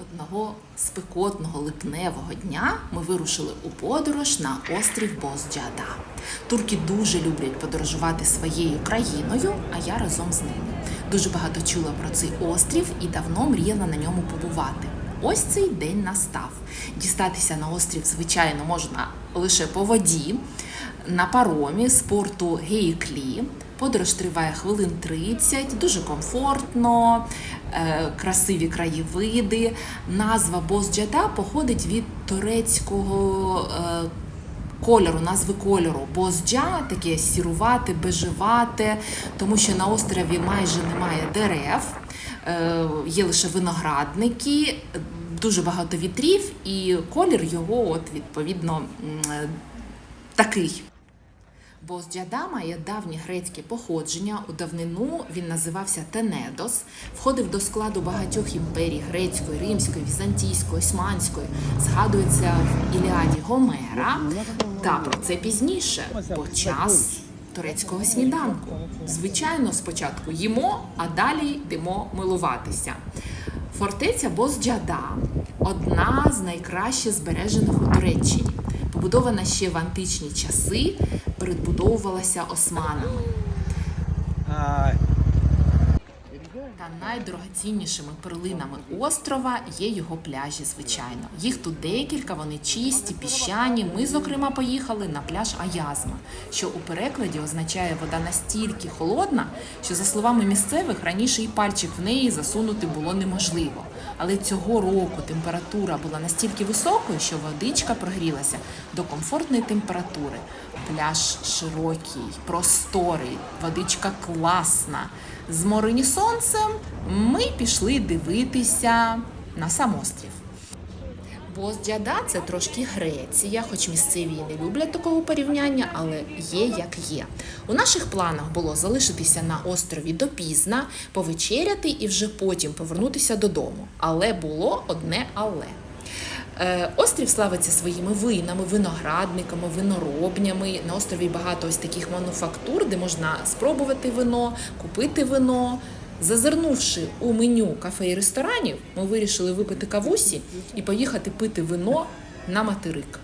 Одного спекотного липневого дня ми вирушили у подорож на острів Бозджада. Турки дуже люблять подорожувати своєю країною, а я разом з ними. Дуже багато чула про цей острів і давно мріяла на ньому побувати. Ось цей день настав. Дістатися на острів, звичайно, можна лише по воді, на паромі з порту Гейклі. Подорож триває хвилин 30, дуже комфортно, е, красиві краєвиди. Назва Бозджада походить від турецького е, кольору, назви кольору. Бозджа таке сірувате, бежевате, тому що на острові майже немає дерев, є лише виноградники, дуже багато вітрів, і колір його, от відповідно, е, такий. Бозджада має давнє грецьке походження. У давнину він називався Тенедос, входив до складу багатьох імперій грецької, римської, візантійської, османської. Згадується в Іліаді Гомера. Та про це пізніше, бо час турецького сніданку. Звичайно, спочатку їмо, а далі йдемо милуватися. Фортеця Бозджада одна з найкраще збережених у Туреччині. Побудована ще в античні часи, передбудовувалася османами. Та найдорогоціннішими перлинами острова є його пляжі, звичайно. Їх тут декілька, вони чисті, піщані. Ми, зокрема, поїхали на пляж Аязма, що у перекладі означає вода настільки холодна, що, за словами місцевих, раніше і пальчик в неї засунути було неможливо. Але цього року температура була настільки високою, що водичка прогрілася до комфортної температури. Пляж широкий, просторий, водичка класна. Зморені сонцем ми пішли дивитися на сам острів. Бозджада це трошки Греція, хоч місцеві не люблять такого порівняння, але є як є. У наших планах було залишитися на острові допізна, повечеряти і вже потім повернутися додому. Але було одне але. Е, Острів славиться своїми винами, виноградниками, виноробнями. На острові багато ось таких мануфактур, де можна спробувати вино, купити вино. Зазирнувши у меню кафе і ресторанів, ми вирішили випити кавусі і поїхати пити вино на материк.